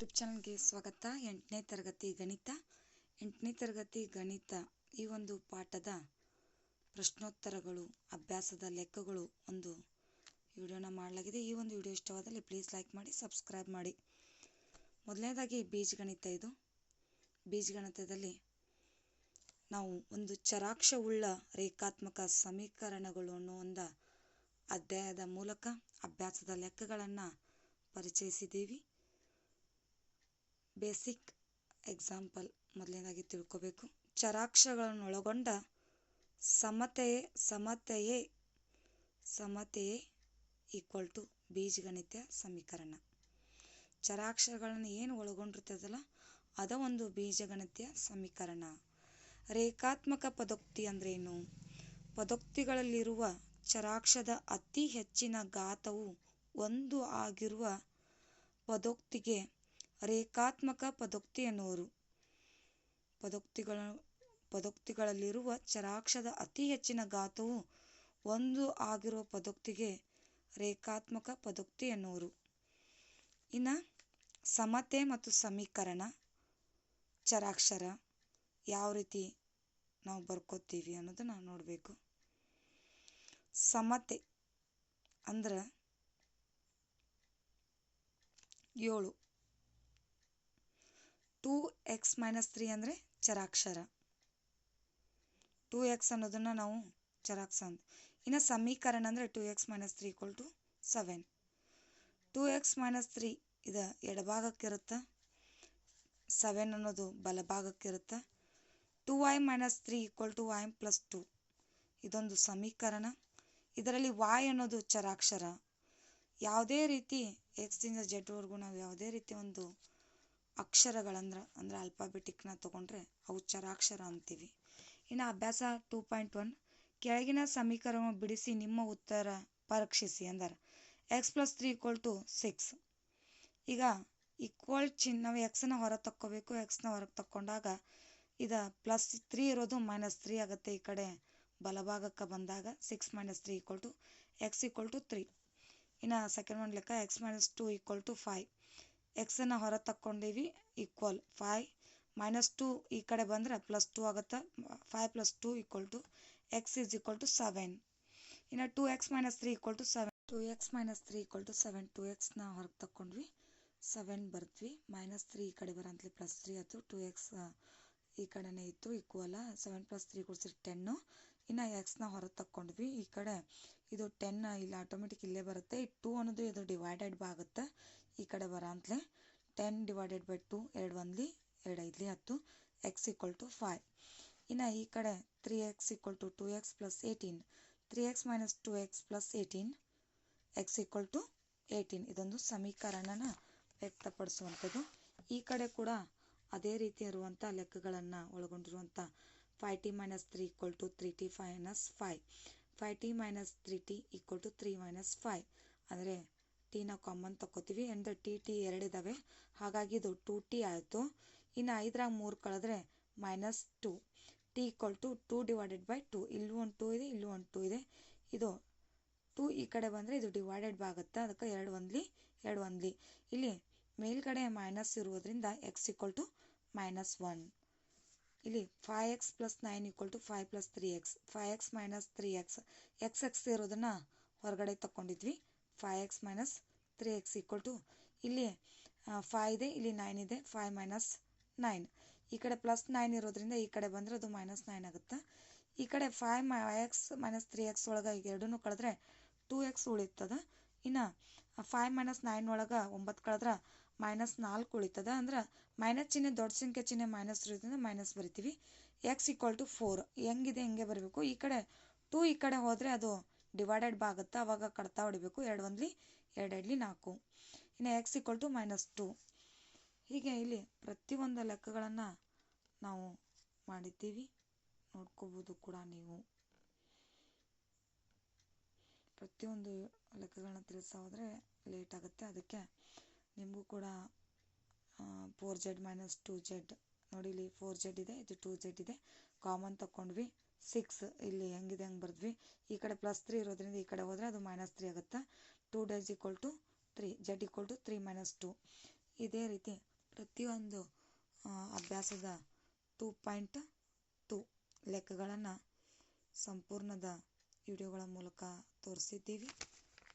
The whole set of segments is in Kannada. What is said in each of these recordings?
ಯೂಟ್ಯೂಬ್ ಚಾನಲ್ಗೆ ಸ್ವಾಗತ. ಎಂಟನೇ ತರಗತಿ ಗಣಿತ. ಎಂಟನೇ ತರಗತಿ ಗಣಿತ ಈ ಒಂದು ಪಾಠದ ಪ್ರಶ್ನೋತ್ತರಗಳು, ಅಭ್ಯಾಸದ ಲೆಕ್ಕಗಳು ಒಂದು ವಿಡಿಯೋನ ಮಾಡಲಾಗಿದೆ. ಈ ಒಂದು ವಿಡಿಯೋ ಇಷ್ಟವಾದಲ್ಲಿ ಪ್ಲೀಸ್ ಲೈಕ್ ಮಾಡಿ ಸಬ್ಸ್ಕ್ರೈಬ್ ಮಾಡಿ. ಮೊದಲನೇದಾಗಿ ಬೀಜಗಣಿತ ಇದು. ಬೀಜಗಣಿತದಲ್ಲಿ ನಾವು ಒಂದು ಚರಾಕ್ಷವುಳ್ಳ ರೇಖಾತ್ಮಕ ಸಮೀಕರಣಗಳು ಅನ್ನೋ ಒಂದು ಅಧ್ಯಾಯದ ಮೂಲಕ ಅಭ್ಯಾಸದ ಲೆಕ್ಕಗಳನ್ನು ಪರಿಚಯಿಸಿದ್ದೀವಿ. ಬೇಸಿಕ್ ಎಕ್ಸಾಂಪಲ್ ಮೊದಲನೇದಾಗಿ ತಿಳ್ಕೋಬೇಕು. ಚರಾಕ್ಷರಗಳನ್ನು ಒಳಗೊಂಡ ಸಮತೆಯೇ ಸಮತೆಯೇ ಸಮತೆಯೇ ಈಕ್ವಲ್ ಟು ಬೀಜಗಣಿತ ಸಮೀಕರಣ. ಚರಾಕ್ಷರಗಳನ್ನು ಏನು ಒಳಗೊಂಡಿರ್ತದಲ್ಲ, ಅದ ಒಂದು ಬೀಜಗಣಿತ ಸಮೀಕರಣ. ರೇಖಾತ್ಮಕ ಪದೋಕ್ತಿ ಅಂದ್ರೇನು? ಪದೋಕ್ತಿಗಳಲ್ಲಿರುವ ಚರಾಕ್ಷದ ಅತಿ ಹೆಚ್ಚಿನ ಘಾತವು ಒಂದು ಆಗಿರುವ ಪದೋಕ್ತಿಗೆ ರೇಖಾತ್ಮಕ ಪದೋಕ್ತಿ ಎನ್ನುವರು. ಪದೋಕ್ತಿಗಳ, ಪದೋಕ್ತಿಗಳಲ್ಲಿರುವ ಚರಾಕ್ಷದ ಅತಿ ಹೆಚ್ಚಿನ ಘಾತವು ಒಂದು ಆಗಿರುವ ಪದೋಕ್ತಿಗೆ ರೇಖಾತ್ಮಕ ಪದೋಕ್ತಿ ಎನ್ನುವರು. ಇನ್ನು ಸಮತೆ ಮತ್ತು ಸಮೀಕರಣ, ಚರಾಕ್ಷರ ಯಾವ ರೀತಿ ನಾವು ಬರ್ಕೋತೀವಿ ಅನ್ನೋದನ್ನ ನೋಡಬೇಕು. ಸಮತೆ ಅಂದ್ರೆ ಏಳು. ಟೂ ಎಕ್ಸ್ ಮೈನಸ್ ತ್ರೀ ಅಂದರೆ ಚರಾಕ್ಷರ. ಟೂ ಎಕ್ಸ್ ಅನ್ನೋದನ್ನು ನಾವು ಚರಾಕ್ಷ ಅಂತ ಇನ್ನು ಸಮೀಕರಣ ಅಂದರೆ two x minus three equal to seven two x minus three ಇದು ಎಡಭಾಗಕ್ಕಿರುತ್ತೆ? ಸೆವೆನ್ ಅನ್ನೋದು ಬಲಭಾಗಕ್ಕಿರುತ್ತೆ? Two y minus three equal to y plus two ಇದೊಂದು ಸಮೀಕರಣ. ಇದರಲ್ಲಿ ವಾಯ್ ಅನ್ನೋದು ಚರಾಕ್ಷರ. ಯಾವುದೇ ರೀತಿ ಎಕ್ಸ್ದಿಂದ ಜೆಡ್ವರೆಗೂ ನಾವು ಯಾವುದೇ ರೀತಿ ಒಂದು ಅಕ್ಷರಗಳಂದ್ರೆ, ಅಂದ್ರೆ ಅಲ್ಫಾಬೆಟಿಕ್ನ ತೊಗೊಂಡ್ರೆ ಅವು ಚರಾಕ್ಷರ ಅಂತೀವಿ. ಇನ್ನು ಅಭ್ಯಾಸ ಟೂ ಪಾಯಿಂಟ್ ಒನ್ ಕೆಳಗಿನ ಸಮೀಕರಣ ಬಿಡಿಸಿ ನಿಮ್ಮ ಉತ್ತರ ಪರೀಕ್ಷಿಸಿ ಅಂದರೆ. X plus three equal to six ಈಗ ಈಕ್ವಲ್ ಚಿನ್ ನಾವು ಎಕ್ಸನ್ನ ಹೊರಗೆ ತಕ್ಕೋಬೇಕು. ಎಕ್ಸ್ನ ಹೊರಗೆ ತಕ್ಕೊಂಡಾಗ ಇದು ಪ್ಲಸ್ ತ್ರೀ ಇರೋದು ಮೈನಸ್ ತ್ರೀ ಆಗುತ್ತೆ ಈ ಕಡೆ ಬಲಭಾಗಕ್ಕೆ ಬಂದಾಗ. Six minus three equal to x equal to three ಇನ್ನು ಸೆಕೆಂಡ್ ಒನ್ ಲೆಕ್ಕ x minus two equal to five ಎಕ್ಸನ್ನು ಹೊರ ತಕ್ಕೊಂಡೀವಿ ಈಕ್ವಲ್ ಫೈ ಮೈನಸ್ ಟು ಈ ಕಡೆ ಬಂದರೆ ಪ್ಲಸ್ ಟು ಆಗುತ್ತೆ. Five plus two equal to x is equal to seven ಇನ್ನು two x minus three equal to seven two x minus three equal to seven two ಎಕ್ಸ್ನ ಹೊರಗೆ ತಕ್ಕೊಂಡ್ವಿ. ಸೆವೆನ್ ಬರ್ತ್ವಿ ಮೈನಸ್ ತ್ರೀ ಈ ಕಡೆ ಬರಂತಲಿ ಪ್ಲಸ್ ತ್ರೀ ಆಯಿತು. ಟು ಎಕ್ಸ್ ಈ ಕಡೆನೇ ಇತ್ತು. ಈಕ್ವಲ ಸೆವೆನ್ ಪ್ಲಸ್ ತ್ರೀ ಕೊಡ್ಸಿರಿ ಟೆನ್ನು ಇನ್ನು ಎಕ್ಸ್ನ ಹೊರಗೆ ತಕ್ಕೊಂಡ್ವಿ. ಈ ಕಡೆ ಇದು ಟೆನ್ ಇಲ್ಲಿ ಆಟೋಮೆಟಿಕ್ ಇಲ್ಲೇ ಬರುತ್ತೆ. ಈ ಟೂ ಅನ್ನೋದು ಇದು ಡಿವೈಡೆಡ್ ಬೈ ಆಗುತ್ತೆ. ಈ ಕಡೆ ಬರೋಂತಲೇ ಟೆನ್ ಡಿವೈಡೆಡ್ ಬೈ ಟು ಎರಡು ಒಂದ್ಲಿ ಎರಡು ಐದ್ಲಿ ಹತ್ತು. ಎಕ್ಸ್ ಈಕ್ವಲ್ ಟು ಫೈವ್ ಇನ್ನು ಈ ಕಡೆ three x equal to two x plus eighteen three x minus two x plus eighteen x equal to eighteen ಇದೊಂದು ಸಮೀಕರಣನ ವ್ಯಕ್ತಪಡಿಸುವಂಥದ್ದು. ಈ ಕಡೆ ಕೂಡ ಅದೇ ರೀತಿ ಇರುವಂಥ ಲೆಕ್ಕಗಳನ್ನು ಒಳಗೊಂಡಿರುವಂಥ five t minus three equal to three t minus five five t minus three t equal to three minus five ಅಂದರೆ ಟಿನ ಕಾಮನ್ ತಗೋತೀವಿ ಅಂದರೆ ಟಿ ಟಿ ಎರಡಿದ್ದಾವೆ ಹಾಗಾಗಿ ಇದು ಟು ಟಿ ಆಯಿತು. ಇನ್ನು ಐದರಾಗ ಮೂರು ಕಳೆದ್ರೆ minus two t equal to two divided by two ಇಲ್ಲೂ ಒಂದು ಟು ಇದೆ, ಇಲ್ಲೂ ಒಂದು ಟು ಇದೆ. ಇದು ಟು ಈ ಕಡೆ ಬಂದರೆ ಇದು ಡಿವೈಡೆಡ್ ಆಗುತ್ತೆ ಅದಕ್ಕೆ ಎರಡು ಒಂದ್ಲಿ ಎರಡು ಒಂದ್ಲಿ. ಇಲ್ಲಿ ಮೇಲ್ಗಡೆ ಮೈನಸ್ ಇರುವುದರಿಂದ x equal to minus one ಇಲ್ಲಿ five x plus nine equal to five plus three x five x minus three x x x ಇರೋದನ್ನು ಹೊರಗಡೆ ತಗೊಂಡಿದ್ವಿ five x minus three x equal to ಇಲ್ಲಿ ಫೈವ್ ಇದೆ, ಇಲ್ಲಿ ನೈನ್ ಇದೆ ಫೈವ್ ಮೈನಸ್ ನೈನ್ ಈ ಕಡೆ ಪ್ಲಸ್ ನೈನ್ ಇರೋದ್ರಿಂದ ಈ ಕಡೆ ಬಂದರೆ ಅದು ಮೈನಸ್ ನೈನ್ ಆಗುತ್ತೆ. ಈ ಕಡೆ ಫೈ ಮೈ ಎಕ್ಸ್ ಮೈನಸ್ ತ್ರೀ ಎಕ್ಸ್ ಒಳಗೆ ಈಗ ಎರಡೂ ಕಳೆದ್ರೆ ಟೂ ಎಕ್ಸ್ ಉಳಿತದ ಇನ್ನು ಫೈವ್ ಮೈನಸ್ ನೈನ್ ಒಳಗೆ ಒಂಬತ್ತು ಕಳೆದ್ರೆ ಮೈನಸ್ ನಾಲ್ಕು ಉಳಿತದ ಅಂದ್ರೆ ಮೈನಸ್ ಚಿಹ್ನೆ ದೊಡ್ಡ ಸಂಖ್ಯೆ ಚಿಹ್ನೆ ಮೈನಸ್ ಇರೋದ್ರಿಂದ ಮೈನಸ್ ಬರಿತೀವಿ. ಎಕ್ಸ್ ಈಕ್ವಲ್ ಟು ಫೋರ್ ಹೆಂಗಿದೆ, ಹೆಂಗೆ ಬರಬೇಕು? ಈ ಕಡೆ ಟೂ ಈ ಕಡೆ ಹೋದರೆ ಅದು ಡಿವೈಡೆಡ್ ಬಾಗುತ್ತೆ, ಅವಾಗ ಕಡ್ತಾ ಹೊಡಿಬೇಕು. ಎರಡು ಒಂದ್ಲಿ, ಎರಡು ಎರಡ್ಲಿ ನಾಲ್ಕು. ಇನ್ನು x equal to minus two ಹೀಗೆ ಇಲ್ಲಿ ಪ್ರತಿಯೊಂದು ಲೆಕ್ಕಗಳನ್ನು ನಾವು ಮಾಡಿದ್ದೀವಿ. ನೋಡ್ಕೋಬೋದು ಕೂಡ ನೀವು. ಪ್ರತಿಯೊಂದು ಲೆಕ್ಕಗಳನ್ನ ತಿಳಿಸ್ತಾ ಹೋದರೆ ಲೇಟ್ ಆಗುತ್ತೆ. ಅದಕ್ಕೆ ನಿಮಗೂ ಕೂಡ four z minus two z ನೋಡಿ ಇಲ್ಲಿ ಫೋರ್ ಜೆಡ್ ಇದೆ, ಇದು ಟೂ ಜೆಡ್ ಇದೆ. ಕಾಮನ್ ತಗೊಂಡ್ವಿ ಸಿಕ್ಸ್ ಇಲ್ಲಿ ಹೆಂಗಿದೆ, ಹಂಗೆ ಬರೆದ್ವಿ. ಈ ಕಡೆ ಪ್ಲಸ್ ತ್ರೀ ಇರೋದ್ರಿಂದ ಈ ಕಡೆ ಹೋದರೆ ಅದು ಮೈನಸ್ ತ್ರೀ ಆಗುತ್ತೆ. Two days equal to three z equal to three minus two ಇದೇ ರೀತಿ ಪ್ರತಿಯೊಂದು ಅಭ್ಯಾಸದ ಟೂ ಪಾಯಿಂಟ್ ಟೂ ಲೆಕ್ಕಗಳನ್ನು ಸಂಪೂರ್ಣದ ವಿಡಿಯೋಗಳ ಮೂಲಕ ತೋರಿಸಿದ್ದೀವಿ.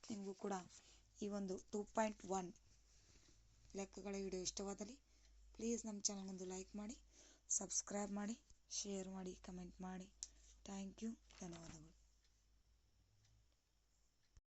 ನಿಮಗೂ ಕೂಡ ಈ ಒಂದು ಟೂ ಪಾಯಿಂಟ್ ಒನ್ ಲೆಕ್ಕಗಳ ವಿಡಿಯೋ ಇಷ್ಟವಾದಲ್ಲಿ ಪ್ಲೀಸ್ ನಮ್ಮ ಚಾನಲ್ಗೊಂದು ಲೈಕ್ ಮಾಡಿ ಸಬ್ಸ್ಕ್ರೈಬ್ ಮಾಡಿ ಶೇರ್ ಮಾಡಿ ಕಮೆಂಟ್ ಮಾಡಿ. ಥ್ಯಾಂಕ್ ಯು ಧನ್ಯವಾದಗಳು.